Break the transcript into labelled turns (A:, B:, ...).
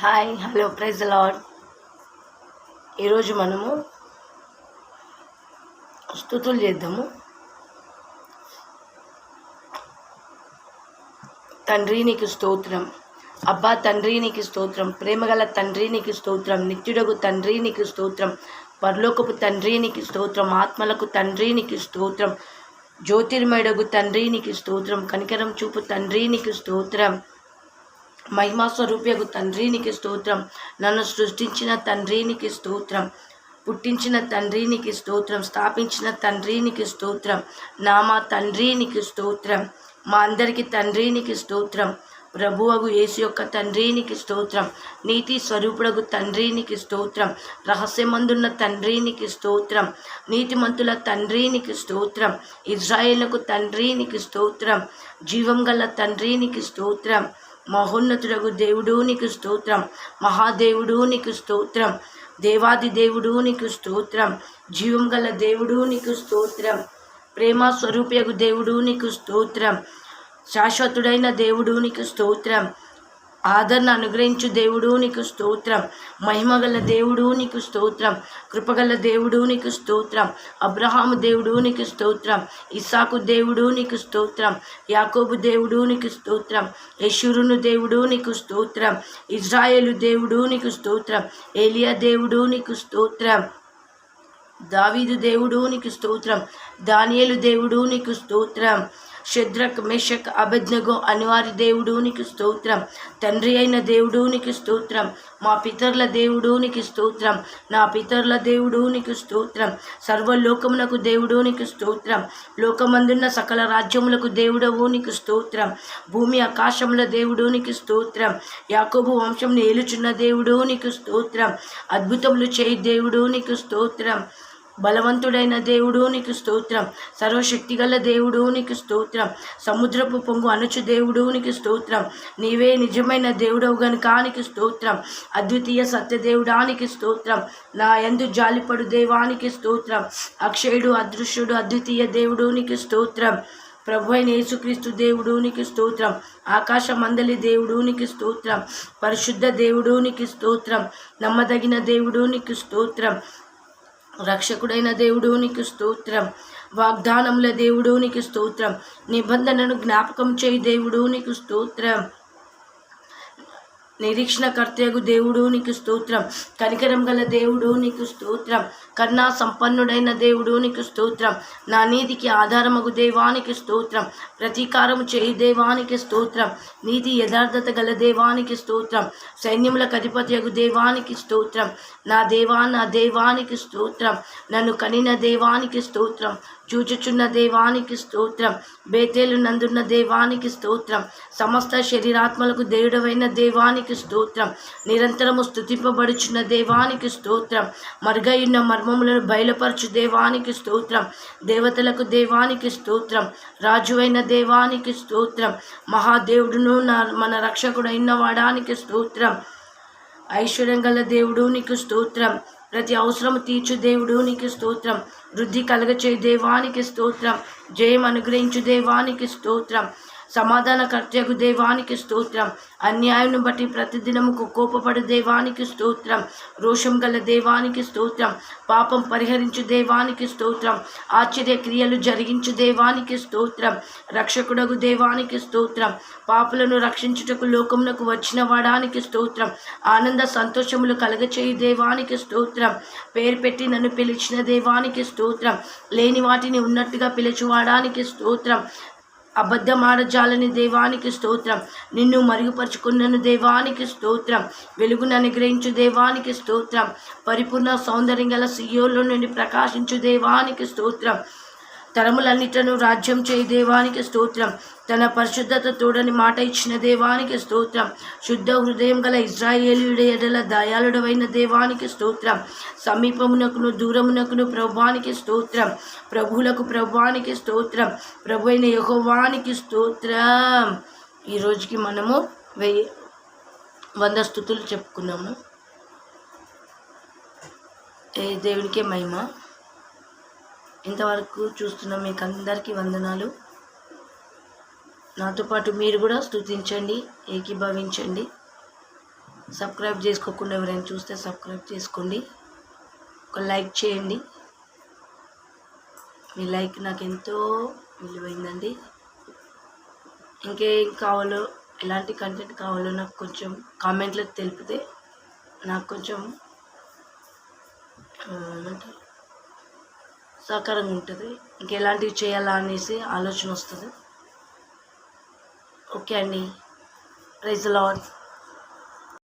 A: Hi hello praise lord ఈరోజు మనము స్థుతులు చేద్దాము. తండ్రి నీకు స్తోత్రం. అబ్బా తండ్రి నీకు స్తోత్రం. ప్రేమగల తండ్రి నీకు స్తోత్రం. నిత్యుడగు తండ్రి నీకు స్తోత్రం. పరలోకపు తండ్రి నీకు స్తోత్రం. ఆత్మలకు తండ్రి నీకు స్తోత్రం. జ్యోతిర్మయుడగు తండ్రి నీకు స్తోత్రం. కనికరం చూపు తండ్రి నీకు స్తోత్రం. మహిమా తండ్రినికి స్తోత్రం నన్ను సృష్టించిన తండ్రినికి స్తోత్రం పుట్టించిన తండ్రినికి స్తోత్రం స్థాపించిన తండ్రినికి స్తోత్రం నామా తండ్రినికి స్తోత్రం మా అందరికి తండ్రినికి స్తోత్రం ప్రభువగు యేసు యొక్క తండ్రినికి స్తోత్రం నీతి స్వరూపుడగు తండ్రినికి స్తోత్రం రహస్యమందున్న తండ్రినికి స్తోత్రం నీతిమంతుల తండ్రినికి స్తోత్రం ఇజ్రాయేళ్ళకు తండ్రినికి స్తోత్రం జీవం గల తండ్రినికి స్తోత్రం మహోన్నతుడగు దేవుడు నీకు స్తోత్రం. మహాదేవుడు నీకు స్తోత్రం. దేవాది దేవుడు నీకు స్తోత్రం. జీవం గల దేవుడు నీకు స్తోత్రం. ప్రేమ స్వరూపయగు దేవుడు నీకు స్తోత్రం. శాశ్వతుడైన దేవుడు నీకు స్తోత్రం. ఆదరణ అనుగ్రహించు దేవుడు నీకు స్తోత్రం మహిమగల దేవుడు నీకు స్తోత్రం కృపగల దేవుడు నీకు స్తోత్రం అబ్రహాము దేవుడు నీకు స్తోత్రం ఇసాకు దేవుడు నీకు స్తోత్రం యాకోబు దేవుడు నీకు స్తోత్రం యశురును దేవుడు నీకు స్తోత్రం ఇజ్రాయేలు దేవుడు నీకు స్తోత్రం ఏలియా దేవుడు నీకు స్తోత్రం దావీదు దేవుడు నీకు స్తోత్రం దానియేలు దేవుడు నీకు స్తోత్రం శద్రక్ మెషక్ అభిజ్ఞగో అనివారి దేవుడునికి స్తోత్రం. తండ్రి అయిన దేవుడు స్తోత్రం. మా పితరుల దేవుడునికి స్తోత్రం. నా పితరుల దేవుడునికి స్తోత్రం. సర్వలోకమునకు దేవుడు స్తోత్రం. లోకమందున్న సకల రాజ్యములకు దేవుడవునికి స్తోత్రం. భూమి ఆకాశముల దేవుడునికి స్తోత్రం. యాకోబు వంశం ఏలుచున్న దేవుడు స్తోత్రం. అద్భుతములు చేయి దేవుడూనికి స్తోత్రం. బలవంతుడైన దేవుడు నీకు స్తోత్రం సర్వశక్తిగల దేవుడు నీకు స్తోత్రం సముద్రపు పొంగు అనుచు దేవుడు నీకు స్తోత్రం నీవే నిజమైన దేవుడవు గనుక నీకు స్తోత్రం అద్వితీయ సత్యదేవుడానికి స్తోత్రం నా ఎందు జాలిపడు దేవానికి స్తోత్రం అక్షయుడు అదృశ్యుడు అద్వితీయ దేవుడు నీకు స్తోత్రం ప్రభు అయిన యేసుక్రీస్తు దేవుడు నీకు స్తోత్రం ఆకాశ మందలి దేవుడు నీకు స్తోత్రం పరిశుద్ధ దేవుడు నీకు స్తోత్రం నమ్మదగిన దేవుడు నీకు స్తోత్రం రక్షకుడైన దేవుడు నీకు స్తోత్రం. వాగ్దానముల దేవుడు నీకు స్తోత్రం. నిబంధనను జ్ఞాపకం చేయి దేవుడు నీకు స్తోత్రం. నిరీక్షణకర్తయగు దేవుడు నీకు స్తోత్రం. కనికరం గల దేవుడు నీకు స్తోత్రం. కర్ణా సంపన్నుడైన దేవుడు నీకు స్తోత్రం. నా నీతికి ఆధారమగు దేవానికి స్తోత్రం. ప్రతీకారము చేయి దేవానికి స్తోత్రం. నీతి యథార్థత గల దేవానికి స్తోత్రం. సైన్యములకు అధిపతియగు దేవానికి స్తోత్రం. నా దేవా నా దేవానికి స్తోత్రం. నన్ను కనిన దేవానికి స్తోత్రం. చూచుచున్న దేవానికి స్తోత్రం. బేతేలు నందున్న దేవానికి స్తోత్రం. సమస్త శరీరాత్మలకు దేవుడవైన దేవానికి స్తోత్రం. నిరంతరము స్థుతింపబడుచున్న దేవానికి స్తోత్రం. మరుగయున్న మర్మములను బయలుపరచు దేవానికి స్తోత్రం. దేవతలకు దేవానికి స్తోత్రం. రాజువైన దేవానికి స్తోత్రం. మహాదేవుడును నా మన రక్షకుడైన వాడానికి స్తోత్రం. ఐశ్వర్యం గల దేవుడు నీకు స్తోత్రం. ప్రతి అవసరం తీర్చు దేవుడు నీకు స్తోత్రం. వృద్ధి కలగచే దేవానికి స్తోత్రం. జయం అనుగ్రహించు దేవానికి స్తోత్రం. సమాధానకర్తకు దేవానికి స్తోత్రం. అన్యాయం బట్టి ప్రతిదినముకు కోపపడు దైవానికి స్తోత్రం. రోషం గల దేవానికి స్తోత్రం. పాపం పరిహరించు దేవానికి స్తోత్రం. ఆశ్చర్య క్రియలు జరిగించు దేవానికి స్తోత్రం. రక్షకుడగు దైవానికి స్తోత్రం. పాపులను రక్షించుటకు లోకమునకు వచ్చిన వాడానికి స్తోత్రం. ఆనంద సంతోషములు కలగచేయు దైవానికి స్తోత్రం. పేరు పెట్టి నన్ను పిలిచిన దైవానికి స్తోత్రం. లేని వాటిని ఉన్నట్టుగా పిలిచివాడానికి స్తోత్రం. అబద్ధమాడజాలని దేవానికి స్తోత్రం. నిన్ను మరుగుపరుచుకున్నను దేవానికి స్తోత్రం. వెలుగును అనుగ్రహించు దేవానికి స్తోత్రం. పరిపూర్ణ సౌందర్యం గల సియోలో నుండి ప్రకాశించు దేవానికి స్తోత్రం. తరములన్నిటను రాజ్యం చేయి దేవానికి స్తోత్రం. తన పరిశుద్ధత తోడని మాట ఇచ్చిన దేవానికి స్తోత్రం. శుద్ధ హృదయం గల ఇజ్రాయేలుడ ఎడల దయాళుడవైన దేవానికి స్తోత్రం. సమీపమునకును దూరమునకును ప్రభువానికి స్తోత్రం. ప్రభువులకు ప్రభువానికి స్తోత్రం. ప్రభు అయిన యహోవానికి స్తోత్రం. ఈరోజుకి మనము వెయ్యి వంద స్థుతులు చెప్పుకున్నాము. ఏ దేవునికే మహిమ. ఇంతవరకు చూస్తున్న మీకు అందరికీ వందనాలు. నాతో పాటు మీరు కూడా స్థుతించండి ఏకీభవించండి. సబ్స్క్రైబ్ చేసుకోకుండా ఎవరైనా చూస్తే సబ్స్క్రైబ్ చేసుకోండి. ఒక లైక్ చేయండి. మీ లైక్ నాకు ఎంతో విలువైందండి. ఇంకేం కావాలో ఎలాంటి కంటెంట్ కావాలో నాకు కొంచెం కామెంట్లో తెలిపితే నాకు కొంచెం ఏమంటారు? సహకారంగా ఉంటుంది. ఇంకెలాంటివి చేయాలా అనేసి ఆలోచన వస్తుంది. ఓకే అండి. Praise lord